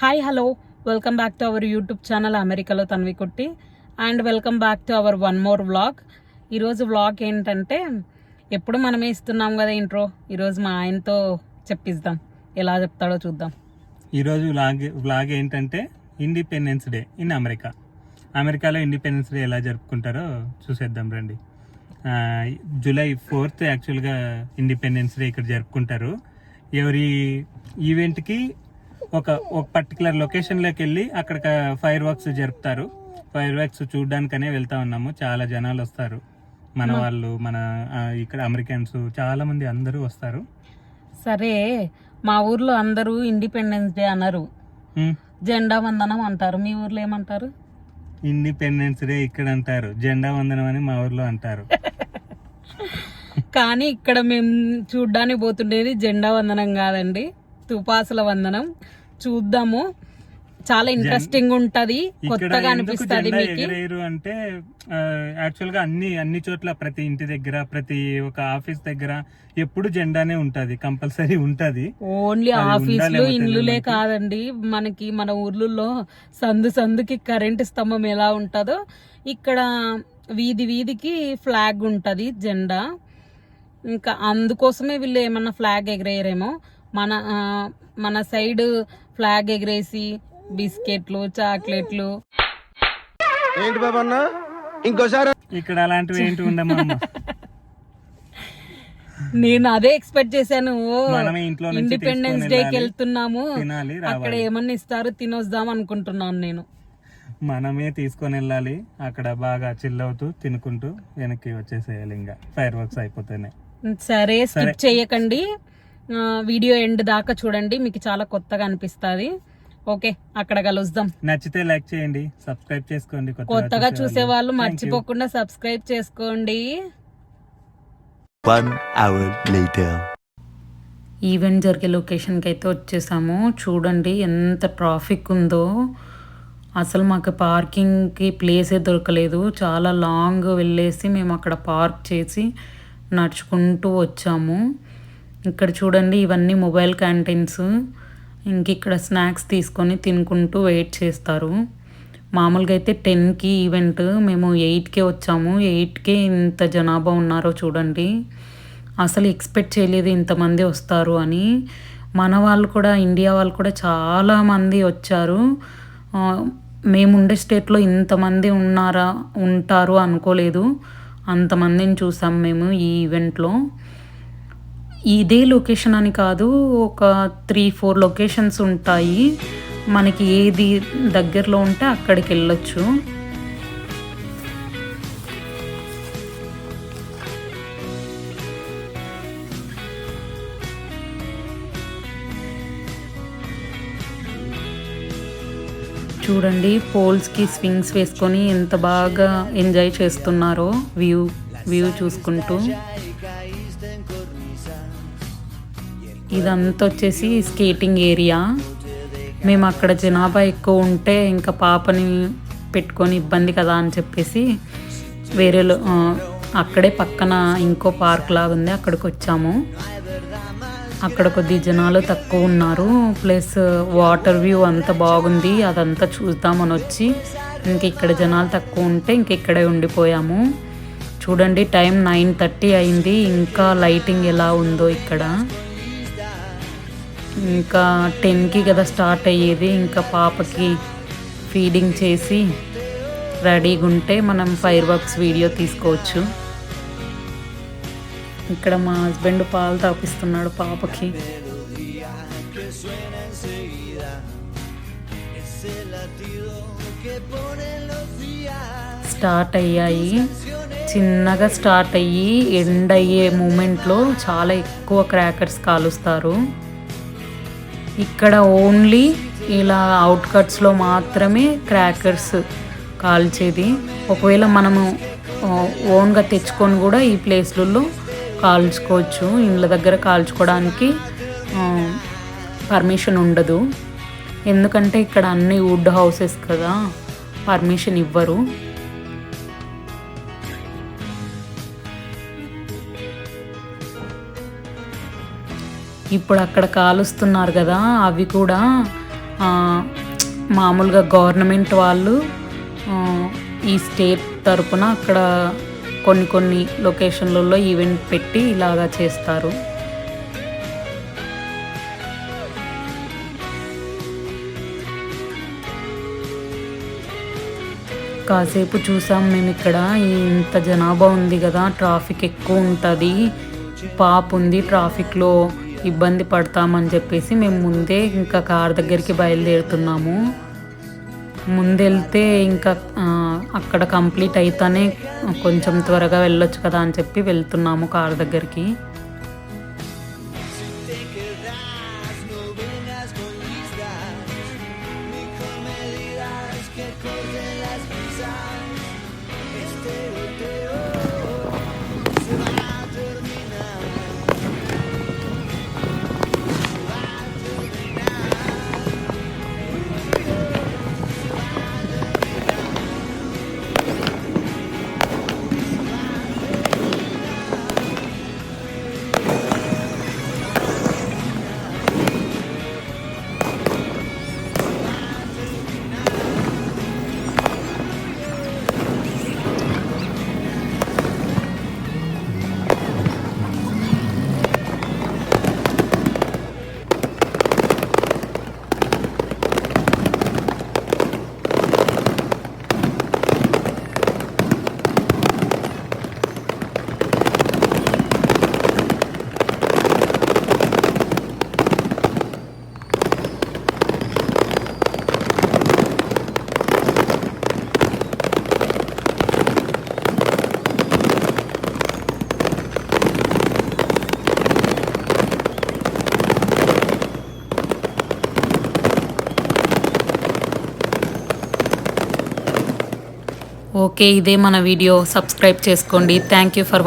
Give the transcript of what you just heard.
Hi hello. Welcome back to our YouTube channel అమెరికాలో Tanvi Kutti. And welcome back to our one more vlog. ఈరోజు vlog ఏంటంటే ఎప్పుడు మనమే ఇస్తున్నాం కదా ఇంట్రో ఈరోజు మా ఆయనతో చెప్పిద్దాం. ఎలా చెప్తాడో చూద్దాం. ఈరోజు వ్లాగ్ వ్లాగ్ ఏంటంటే ఇండిపెండెన్స్ డే ఇన్ అమెరికా అమెరికాలో ఇండిపెండెన్స్ డే ఎలా జరుపుకుంటారో చూసేద్దాం రండి. జూలై ఫోర్త్ యాక్చువల్గా ఇండిపెండెన్స్ డే ఇక్కడ జరుపుకుంటారు. ఎవరి ఈవెంట్కి ఒక ఒక పర్టికులర్ లొకేషన్లోకి వెళ్ళి అక్కడ ఫైర్ వర్క్స్ జరుపుతారు. ఫైర్ వర్క్స్ చూడడానికనే వెళ్తా ఉన్నాము. చాలా జనాలు వస్తారు. మన వాళ్ళు మన ఇక్కడ అమెరికన్స్ చాలా మంది అందరూ వస్తారు. సరే మా ఊర్లో అందరూ ఇండిపెండెన్స్ డే అన్నారు. జెండా వందనం అంటారు. మీ ఊర్లో ఏమంటారు? ఇండిపెండెన్స్ డే ఇక్కడ అంటారు. జెండా వందనం అని మా ఊర్లో అంటారు. కానీ ఇక్కడ మేము చూడ్డానికి పోతుండేది జెండా వందనం కాదండి. తుపాసుల వందనం. చూద్దాము. చాలా ఇంట్రెస్టింగ్ ఉంటది. కొత్తగా అనిపిస్తది మీకు. అంటే యాక్చువల్గా అన్ని అన్ని చోట్ల ప్రతి ఇంటి దగ్గర ప్రతి ఒక ఆఫీస్ దగ్గర ఎప్పుడు జెండానే ఉంటది. కంపల్సరీ ఉంటది. ఓన్లీ ఆఫీసులు ఇండ్లులే తెలియదు కాదండి. మనకి మన ఊర్లలో సందు సందుకి కరెంట్ స్తంభం ఎలా ఉంటుందో ఇక్కడ వీధి వీధికి ఫ్లాగ్ ఉంటది జెండా. ఇంకా అందుకోసమే వీళ్ళు ఏమన్నా ఫ్లాగ్ ఎగరేయరేమో. మన మన సైడ్ ఫ్లాగ్ ఎగరేసి బిస్కెట్లు చాక్లెట్లు. ఏంటి బాబు ఇంకోసారి. ఇక్కడ అలాంటివి ఏంటి ఉండమమ్మ నేను అదే ఎక్స్పెక్ట్ చేశాను. ఓ మనమే ఇంట్లో నుంచి ఇండిపెండెన్స్ డేకి వెళ్తున్నాము తినాలి అక్కడ ఏమన్నా ఇస్తారు తినొద్దాం అనుకుంటున్నాను నేను. మనమే తీసుకొని వెళ్ళాలి అక్కడ బాగా చిల్ అవుతూ తినుకుంటూ వెనక్కి వచ్చేసేయాలి ఇంకా. ఫైర్ వర్క్స్ అయిపోతేనే. సరే. స్కిప్ చేయకండి. వీడియో ఎండ్ దాకా చూడండి మీకు చాలా కొత్తగా అనిపిస్తుంది. ఓకే అక్కడ కలుద్దాం. నచ్చితే లైక్ చేయండి సబ్స్క్రైబ్ చేసుకోండి కొత్తగా చూసే వాళ్ళు. మర్చిపోకుండా సబ్స్క్రైబ్ చేసుకోండి. One hour later. ఈవెంట్ జరిగే లొకేషన్కి అయితే వచ్చేసాము. చూడండి ఎంత ట్రాఫిక్ ఉందో. అసలు మాకు పార్కింగ్కి ప్లేసే దొరకలేదు. చాలా లాంగ్ వెళ్ళేసి మేము అక్కడ పార్క్ చేసి నడుచుకుంటూ వచ్చాము. ఇక్కడ చూడండి ఇవన్నీ మొబైల్ క్యాంటీన్స్. ఇంక ఇక్కడ స్నాక్స్ తీసుకొని తినుకుంటూ వెయిట్ చేస్తారు. మామూలుగా అయితే టెన్కి ఈవెంట్ మేము ఎయిట్కే వచ్చాము. ఎయిట్కే ఇంత జనాభా ఉన్నారో చూడండి. అసలు ఎక్స్పెక్ట్ చేయలేదు ఇంతమంది వస్తారు అని. మన వాళ్ళు కూడా ఇండియా వాళ్ళు కూడా చాలామంది వచ్చారు. మేముండే మేము ఉండే స్టేట్లో ఇంతమంది ఉన్నారా ఉంటారు అనుకోలేదు. అంతమందిని చూసాం మేము ఈ ఈవెంట్లో. ఇదే లొకేషన్ అని కాదు ఒక త్రీ ఫోర్ లొకేషన్స్ ఉంటాయి. మనకి ఏది దగ్గరలో ఉంటే అక్కడికి వెళ్ళొచ్చు. చూడండి పోల్స్కి స్వింగ్స్ వేసుకొని ఎంత బాగా ఎంజాయ్ చేస్తున్నారో వ్యూ వ్యూ చూసుకుంటూ. ఇదంతా వచ్చేసి స్కేటింగ్ ఏరియా మేము అక్కడ జనాభా ఎక్కువ ఉంటే ఇంకా పాపని పెట్టుకొని ఇబ్బంది కదా అని చెప్పేసి వేరే అక్కడే పక్కన ఇంకో పార్క్ లాగా ఉంది అక్కడికి వచ్చాము. అక్కడ కొద్ది జనాలు తక్కువ ఉన్నారు ప్లస్ వాటర్ వ్యూ అంతా బాగుంది అదంతా చూద్దామని వచ్చి ఇంక ఇక్కడ జనాలు తక్కువ ఉంటే ఇంక ఇక్కడే ఉండిపోయాము. చూడండి టైం నైన్ థర్టీ అయింది ఇంకా లైటింగ్ ఎలా ఉందో ఇక్కడ. ఇంకా టెన్కి కదా స్టార్ట్ అయ్యేది ఇంకా పాపకి ఫీడింగ్ చేసి రెడీగా ఉంటే మనం ఫైర్ వర్క్స్ వీడియో తీసుకోవచ్చు. ఇక్కడ మా హస్బెండ్ పాలు తాపిస్తున్నాడు పాపకి. స్టార్ట్ అయ్యాయి. చిన్నగా స్టార్ట్ అయ్యి ఎండ్ అయ్యే మూమెంట్లో చాలా ఎక్కువ క్రాకర్స్ కాలుస్తారు. ఇక్కడ ఓన్లీ ఇలా అవుట్కట్స్లో మాత్రమే క్రాకర్స్ కాల్చేది. ఒకవేళ మనము ఓన్గా తెచ్చుకొని కూడా ఈ ప్లేస్లలో కాల్చుకోవచ్చు. ఇండ్ల దగ్గర కాల్చుకోవడానికి పర్మిషన్ ఉండదు. ఎందుకంటే ఇక్కడ అన్ని వుడ్ హౌసెస్ కదా పర్మిషన్ ఇవ్వరు. ఇప్పుడు అక్కడ కాలుస్తున్నారు కదా అవి కూడా మామూలుగా గవర్నమెంట్ వాళ్ళు ఈ స్టేట్ తరపున అక్కడ కొన్ని కొన్ని లొకేషన్లలో ఈవెంట్ పెట్టి ఇలాగా చేస్తారు. కాసేపు చూసాం మేము ఇక్కడ ఇంత జనాభా ఉంది కదా ట్రాఫిక్ ఎక్కువ ఉంటుంది పాప ఉంది ట్రాఫిక్లో. ఇబ్బంది పడతామని చెప్పేసి మేము ముందే ఇంకా కార్ దగ్గరికి బయలుదేరుతున్నాము. ముందెళ్తే ఇంకా అక్కడ కంప్లీట్ అయితేనే కొంచెం త్వరగా వెళ్ళొచ్చు కదా అని చెప్పి వెళ్తున్నాము కార్ దగ్గరికి. ఓకే ఇదే మన వీడియో. సబ్స్క్రైబ్ చేసుకోండి. Thank you for